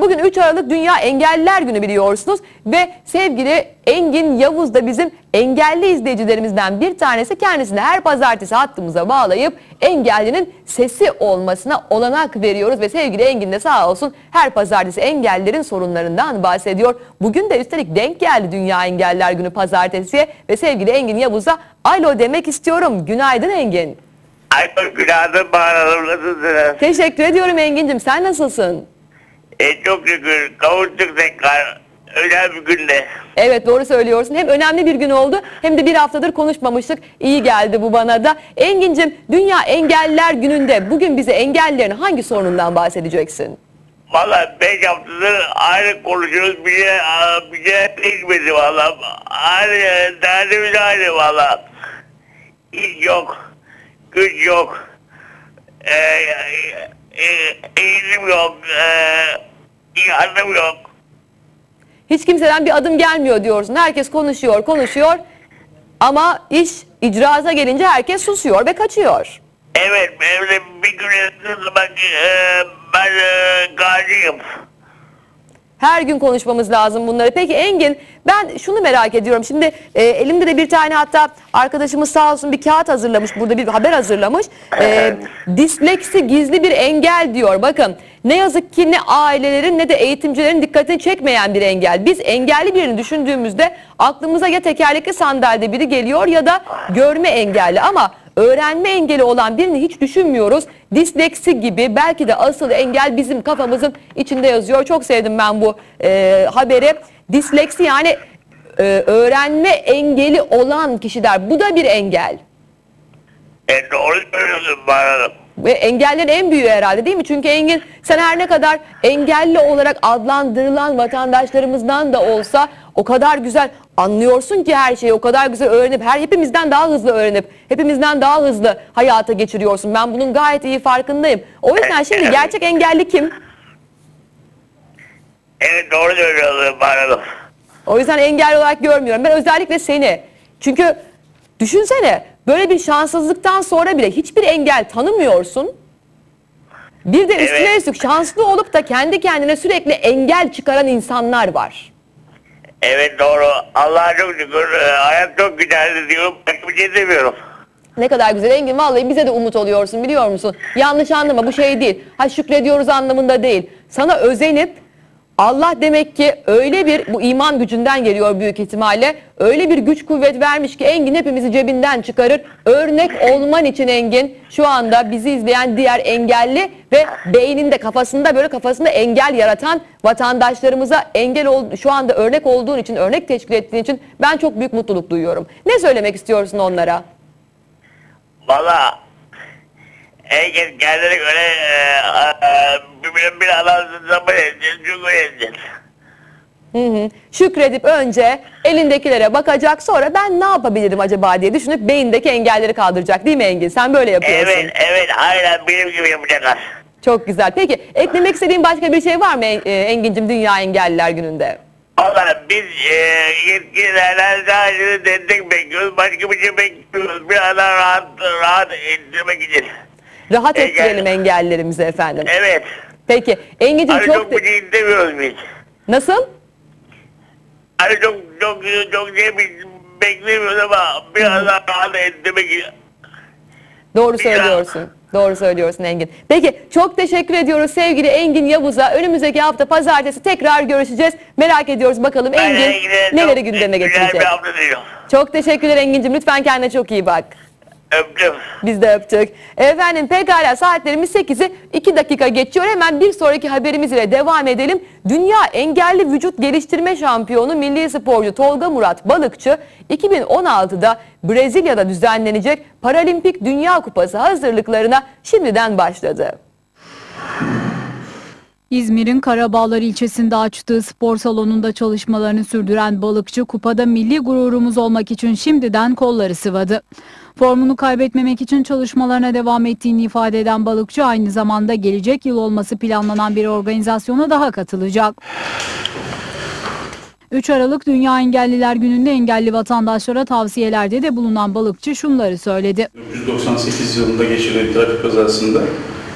Bugün 3 Aralık Dünya Engelliler Günü biliyorsunuz ve sevgili Engin Yavuz da bizim engelli izleyicilerimizden bir tanesi kendisini her pazartesi hattımıza bağlayıp engellinin sesi olmasına olanak veriyoruz ve sevgili Engin de sağ olsun her pazartesi engellilerin sorunlarından bahsediyor. Bugün de üstelik denk geldi Dünya Engelliler Günü pazartesiye ve sevgili Engin Yavuz'a alo demek istiyorum. Günaydın Engin. Ay günaydın bağıralım nasılsınız? Teşekkür ediyorum Engin'cim sen nasılsın? E, çok şükür kavuştuk tekrar. Önemli bir günde. Evet doğru söylüyorsun. Hem önemli bir gün oldu hem de bir haftadır konuşmamıştık. İyi geldi bu bana da. Engin'cim Dünya Engelliler Günü'nde bugün bize engellilerin hangi sorunundan bahsedeceksin? Valla beş haftadır aynı konuşuyoruz. Bir şey, bir şey değişmedi valla. Aynı, derdimiz aynı valla. İş yok. Güç yok. E, e, eğitim yok. E, yardım yok. Hiç kimseden bir adım gelmiyor diyorsun. Herkes konuşuyor, konuşuyor. Ama iş icraza gelince herkes susuyor ve kaçıyor. Evet, evde bir gün zaman e, ben e, gaziyim. Her gün konuşmamız lazım bunları. Peki Engin ben şunu merak ediyorum. Şimdi e, elimde de bir tane hatta arkadaşımız sağ olsun bir kağıt hazırlamış. Burada bir haber hazırlamış. E, disleksi gizli bir engel diyor. Bakın ne yazık ki ne ailelerin ne de eğitimcilerin dikkatini çekmeyen bir engel. Biz engelli birini düşündüğümüzde aklımıza ya tekerlekli sandalyede biri geliyor ya da görme engelli ama öğrenme engeli olan birini hiç düşünmüyoruz. Disleksi gibi belki de asıl engel bizim kafamızın içinde yazıyor. Çok sevdim ben bu e, haberi. Disleksi yani e, öğrenme engeli olan kişiler. Bu da bir engel. E, doğru söylüyorsun bana. Ve engellerin en büyüğü herhalde değil mi? Çünkü Engin sen her ne kadar engelli olarak adlandırılan vatandaşlarımızdan da olsa o kadar güzel anlıyorsun ki her şeyi o kadar güzel öğrenip her hepimizden daha hızlı öğrenip hepimizden daha hızlı hayata geçiriyorsun. Ben bunun gayet iyi farkındayım. O yüzden şimdi gerçek engelli kim? Evet doğru söylüyorsun bana. O yüzden engelli olarak görmüyorum. Ben özellikle seni. Çünkü düşünsene böyle bir şanssızlıktan sonra bile hiçbir engel tanımıyorsun. Bir de üstüne Evet. üstlük şanslı olup da kendi kendine sürekli engel çıkaran insanlar var. Evet doğru. Allah'a çok şükür. E, hayat çok güzeldi diyorum. Başka bir şey demiyorum. Ne kadar güzel Engin vallahi bize de umut oluyorsun biliyor musun? Yanlış anlama bu şey değil. Ha şükrediyoruz anlamında değil. Sana özenip Allah demek ki öyle bir bu iman gücünden geliyor büyük ihtimalle. Öyle bir güç kuvvet vermiş ki Engin hepimizi cebinden çıkarır. Örnek olman için Engin şu anda bizi izleyen diğer engelli ve beyninde kafasında böyle kafasında engel yaratan vatandaşlarımıza engel ol, şu anda örnek olduğun için örnek teşkil ettiğin için ben çok büyük mutluluk duyuyorum. Ne söylemek istiyorsun onlara? Valla herkes kendine göre e, e, bir, bir Allah'ın zaman. Hı hı. Şükredip önce elindekilere bakacak sonra ben ne yapabilirim acaba diye düşünüp beyindeki engelleri kaldıracak değil mi Engin? Sen böyle yapıyorsun. Evet evet aynen benim gibi yapacaklar. Çok güzel. Peki eklemek istediğin başka bir şey var mı e, Engin'cim Dünya Engelliler Günü'nde? Valla biz e, yetkililerden sadece destek bekliyoruz. Başka bir şey bekliyoruz. Biraz daha rahat, rahat ettirmek için. Rahat Engel- ettirelim engellerimizi efendim. Evet. Peki Engin'cim çok... çok bir şey istemiyoruz biz. Nasıl? Hani çok çok çok şey beklemiyoruz ama biraz daha rahat için. Doğru söylüyorsun. Doğru söylüyorsun Engin. Peki çok teşekkür ediyoruz sevgili Engin Yavuz'a. Önümüzdeki hafta pazartesi tekrar görüşeceğiz. Merak ediyoruz bakalım Engin neleri gündeme getirecek. Çok teşekkürler Engin'cim. Lütfen kendine çok iyi bak. Öptüm. Biz de öptük. Efendim pekala saatlerimiz 8'i 2 dakika geçiyor. Hemen bir sonraki haberimiz ile devam edelim. Dünya Engelli Vücut Geliştirme Şampiyonu milli sporcu Tolga Murat Balıkçı 2016'da Brezilya'da düzenlenecek Paralimpik Dünya Kupası hazırlıklarına şimdiden başladı. İzmir'in Karabağlar ilçesinde açtığı spor salonunda çalışmalarını sürdüren balıkçı kupada milli gururumuz olmak için şimdiden kolları sıvadı. Formunu kaybetmemek için çalışmalarına devam ettiğini ifade eden balıkçı aynı zamanda gelecek yıl olması planlanan bir organizasyona daha katılacak. 3 Aralık Dünya Engelliler Günü'nde engelli vatandaşlara tavsiyelerde de bulunan balıkçı şunları söyledi. 1998 yılında geçirdiği trafik kazasında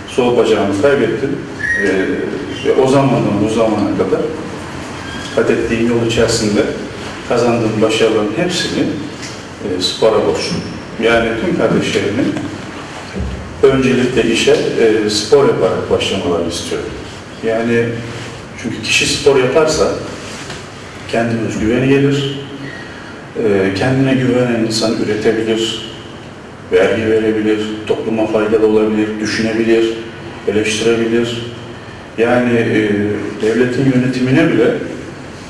sol bacağımı kaybettim. Ee, Ve o zamandan bu zamana kadar kat ettiğim yol içerisinde kazandığım başarıların hepsini e, spora borçluyum. Yani tüm kardeşlerimin öncelikle işe e, spor yaparak başlamalarını istiyorum. Yani çünkü kişi spor yaparsa kendine özgüveni gelir, e, kendine güvenen insan üretebilir, vergi verebilir, topluma faydalı olabilir, düşünebilir, eleştirebilir. Yani e, devletin yönetimine bile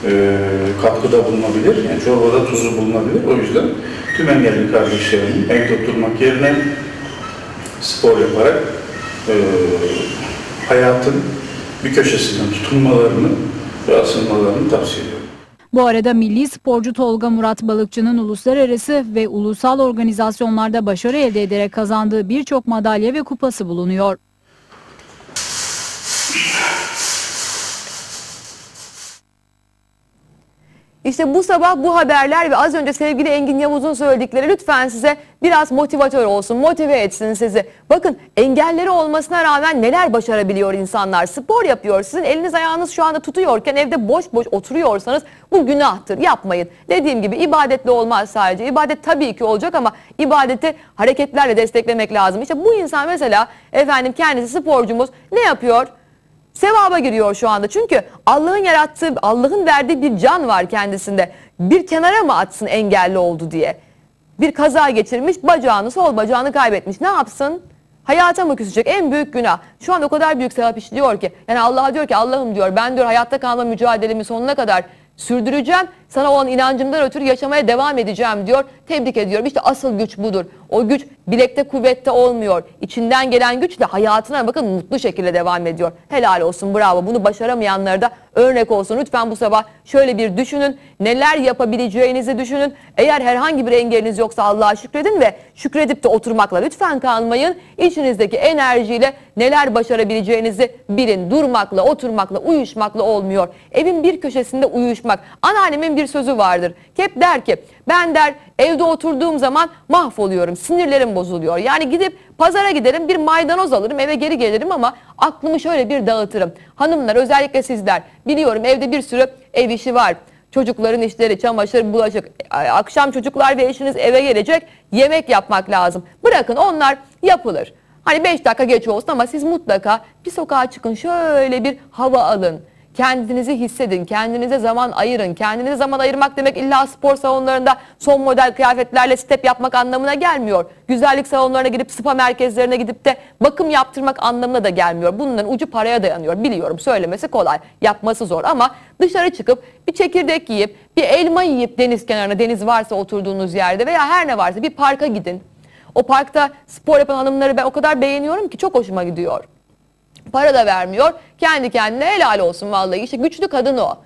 e, katkıda bulunabilir. Yani çorbada tuzu bulunabilir. O yüzden tüm engelli kardeşlerimin evde oturmak yerine spor yaparak e, hayatın bir köşesinden tutunmalarını ve asılmalarını tavsiye ediyorum. Bu arada milli sporcu Tolga Murat Balıkçı'nın uluslararası ve ulusal organizasyonlarda başarı elde ederek kazandığı birçok madalya ve kupası bulunuyor. İşte bu sabah bu haberler ve az önce sevgili Engin Yavuz'un söyledikleri lütfen size biraz motivatör olsun, motive etsin sizi. Bakın engelleri olmasına rağmen neler başarabiliyor insanlar. Spor yapıyor. Sizin eliniz ayağınız şu anda tutuyorken evde boş boş oturuyorsanız bu günahtır. Yapmayın. Dediğim gibi ibadetle olmaz sadece. İbadet tabii ki olacak ama ibadeti hareketlerle desteklemek lazım. İşte bu insan mesela efendim kendisi sporcumuz ne yapıyor? Sevaba giriyor şu anda. Çünkü Allah'ın yarattığı, Allah'ın verdiği bir can var kendisinde. Bir kenara mı atsın engelli oldu diye? Bir kaza geçirmiş, bacağını, sol bacağını kaybetmiş. Ne yapsın? Hayata mı küsecek? En büyük günah. Şu an o kadar büyük sevap işliyor ki. Yani Allah'a diyor ki Allah'ım diyor ben diyor hayatta kalma mücadelemi sonuna kadar sürdüreceğim. Sana olan inancımdan ötürü yaşamaya devam edeceğim diyor. Tebrik ediyorum. İşte asıl güç budur. O güç bilekte kuvvette olmuyor. İçinden gelen güç de hayatına bakın mutlu şekilde devam ediyor. Helal olsun bravo. Bunu başaramayanlara da örnek olsun. Lütfen bu sabah şöyle bir düşünün. Neler yapabileceğinizi düşünün. Eğer herhangi bir engeliniz yoksa Allah'a şükredin ve şükredip de oturmakla lütfen kalmayın. İçinizdeki enerjiyle neler başarabileceğinizi bilin. Durmakla, oturmakla, uyuşmakla olmuyor. Evin bir köşesinde uyuşmak. Anneannemin bir sözü vardır. Hep der ki ben der evde oturduğum zaman mahvoluyorum. Sinirlerim bozuluyor. Yani gidip pazara giderim bir maydanoz alırım eve geri gelirim ama aklımı şöyle bir dağıtırım. Hanımlar özellikle sizler biliyorum evde bir sürü ev işi var. Çocukların işleri, çamaşır, bulaşık. Akşam çocuklar ve eşiniz eve gelecek. Yemek yapmak lazım. Bırakın onlar yapılır. Hani 5 dakika geç olsun ama siz mutlaka bir sokağa çıkın şöyle bir hava alın. Kendinizi hissedin, kendinize zaman ayırın. Kendinize zaman ayırmak demek illa spor salonlarında son model kıyafetlerle step yapmak anlamına gelmiyor. Güzellik salonlarına gidip spa merkezlerine gidip de bakım yaptırmak anlamına da gelmiyor. Bunların ucu paraya dayanıyor. Biliyorum söylemesi kolay, yapması zor ama dışarı çıkıp bir çekirdek yiyip, bir elma yiyip deniz kenarına, deniz varsa oturduğunuz yerde veya her ne varsa bir parka gidin. O parkta spor yapan hanımları ben o kadar beğeniyorum ki çok hoşuma gidiyor. Para da vermiyor. Kendi kendine helal olsun vallahi. İşte güçlü kadın o.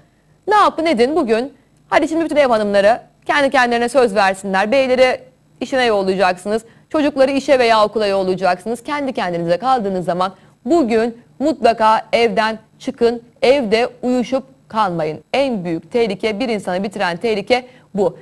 Ne yapın edin bugün? Hadi şimdi bütün ev hanımları kendi kendilerine söz versinler. Beyleri işine yollayacaksınız. Çocukları işe veya okula yollayacaksınız. Kendi kendinize kaldığınız zaman bugün mutlaka evden çıkın. Evde uyuşup kalmayın. En büyük tehlike bir insanı bitiren tehlike bu.